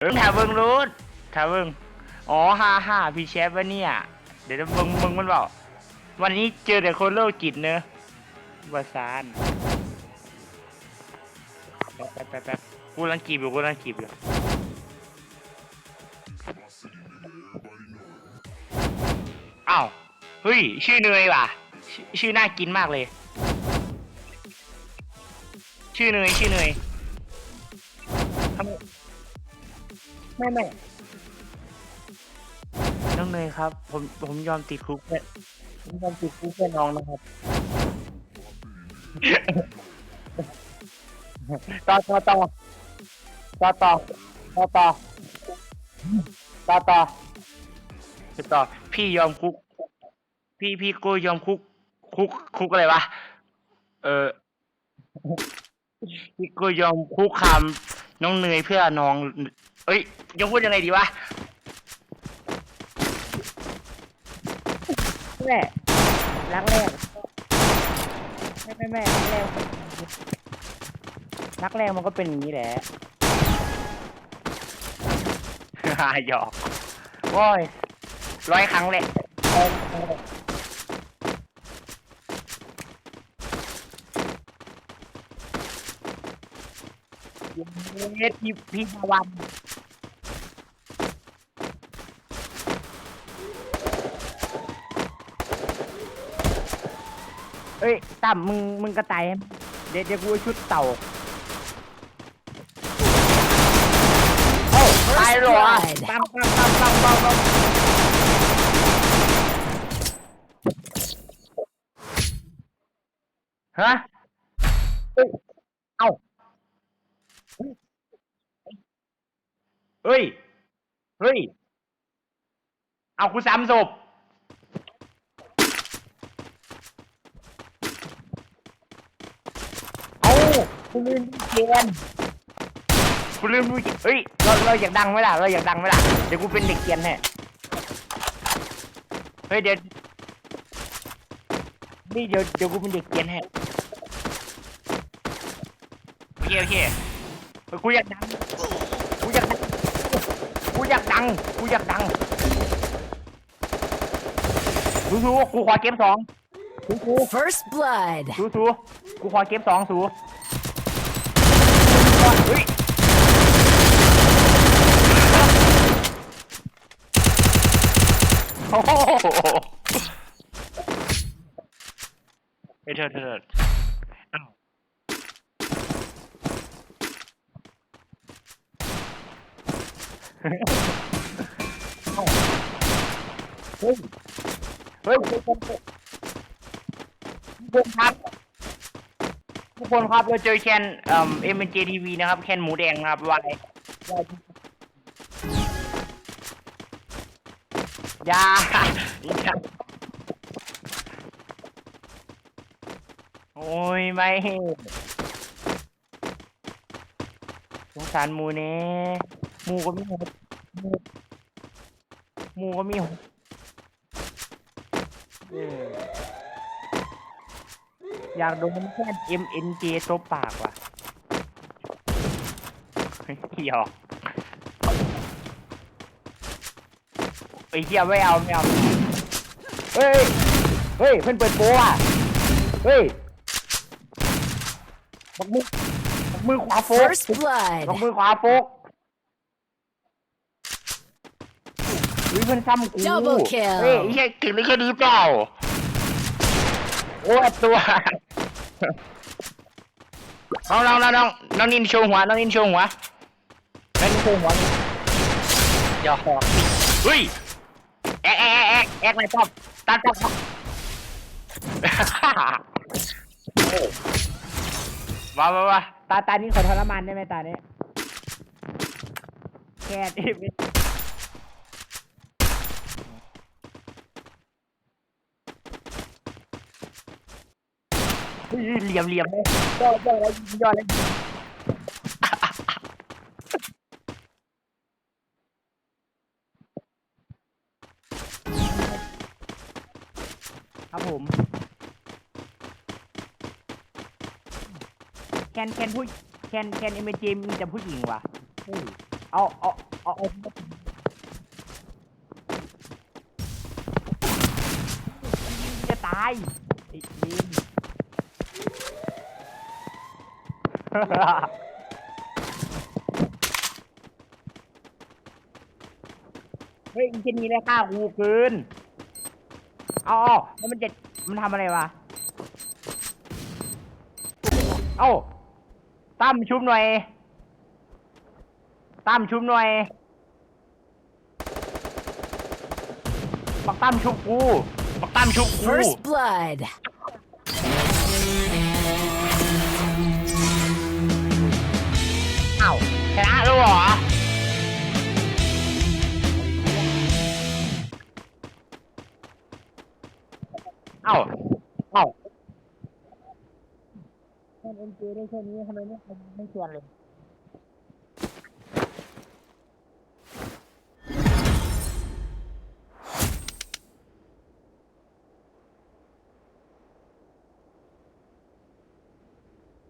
เออถามเบิ้งรูดถามเบิ้งอ๋อฮ่าฮ่าพี่แชฟวะเนี่ย เดี๋ยวเบิ้งเบิ้งมันบอกวันนี้เจอแต่คนโรคจิตเนอะวาซานแป๊บแป๊บแป๊บแป๊บกูรังกีบอยู่กูรังกีบอยู่อ้าวเฮ้ย ชื่อเนยว่ะชชื่อน่ากินมากเลย ชื่อเนยชื่อเนยทำ ไมไม่ไม่น้องเนยครับ ผมผมยอมติดคุกเพื่อผมยอมติดคุกเพื่อน้องนะครับ ต่อต่อต่อต่อต่อต่อต่อต่อต่อต่อพี่ยอมคุก พี่พี่กูยอมคุก คุก คุกอะไรวะ เออ พี่กูยอมคุกคามน้องเนยเพื่อน้อง เอ้ยจะพูดยังไงดีวะแม่รักแรกไม่ไม่ไม่รักแรกรักแรกมันก็เป็นอย่างนี้แหละ หยอกโอ้ยร้อยครั้งแหละร้อยครั้งแหละเย็ดพี่พี่ตะวัน เอ้ยตั้มมึงมึงกระต่ายเดี๋ยวเดี๋ยวกูชุดเต่าเอ้าตายเหรอตั้มตั้มตั้มตั้มตั้มตั้มฮะเอ้าเฮ้ยเฮ้ยเอากูซ้ำศพ เอา คุณลืมดูเกมคุณลืมดูเฮ้ยเราเราอยากดังไหมล่ะเราอยากดังไหมล่ะเดี๋ยวกูเป็นเด็กเกรียนให้เฮ้ยเดี๋ยวนี่เดี๋ยวเดี๋ยวกูเป็นเด็กเกรียนให้โอเคโอเคเฮ้ยกูอยากดังกูอยากดังกูอยากดังกูอยากดังสูสูกูขอเกมสองสูสู First blood. สูสูกูขอเกมสองสูเฮ้ย โอ้โหเฮ้ยเธอเธอเธอเฮ้ยเฮ้ยทุกคนทุกคนครับทุกคนครับเราเจอแคนเอ่อเอ็มเจทีวีนะครับ แคนหมูแดงครับวายวายายาโอ้ยไม่สงสารหมูเน่หมูก็มีหัวหมูหมูก็มีหัวเอออยากโดนแค่ MNJ ตบปากว่ะ หยอก ไอ้เหี้ยไม่เอาไม่เอาเฮ้ยเฮ้ยเพิ่นเปิดโปรอะเฮ้ยบักมือบักมือขวาโฟก First blood. บักมือขวาโฟกหรือเพิ่นซ้ำกู Double kill เฮ้ยไอ้เหี้ยถึงได้แค่นี้เปล่าโอ้ยตัวน้องน้องน้องน้องน้องนินโชว์หัวน้องนินโชว์หัวน้องนินโชว์หัวอย่าหอกสิเฮ้ยแอกแอ๊กแอ๊กแอ๊กแอ๊กไม่ชอบตัดชอบว้าวว้าวว้าตาตานี้ขอทรมานได้ไหมตาเนี้ยแค่นี้ไม่เฮ้ยเหลี่ยมเหลี่ยมเลยย่อย่อแล้วยิงย่อแล้ว ครับผม แคนแคนผู้แคนแคนเอเมจีมีแต่ผู้หญิงว่ะเฮ้ยเอาเอาเอาเอาจะตายไอ้ยินเฮ้ยมันจะมีอะไรฆ่ากูคืน อาเอาแล้วมันจะมันทำอะไรวะ เอ้าตั้มชุบหน่อยตั้มชุบหน่อยบักตั้มชุบกูบักตั้มชุบกู First blood. เอ้าชนะแล้วเหรอ เอ้าเอ้าเล่นเอ็นเจได้แค่นี้ทำไมไม่ไม่ชวนเลย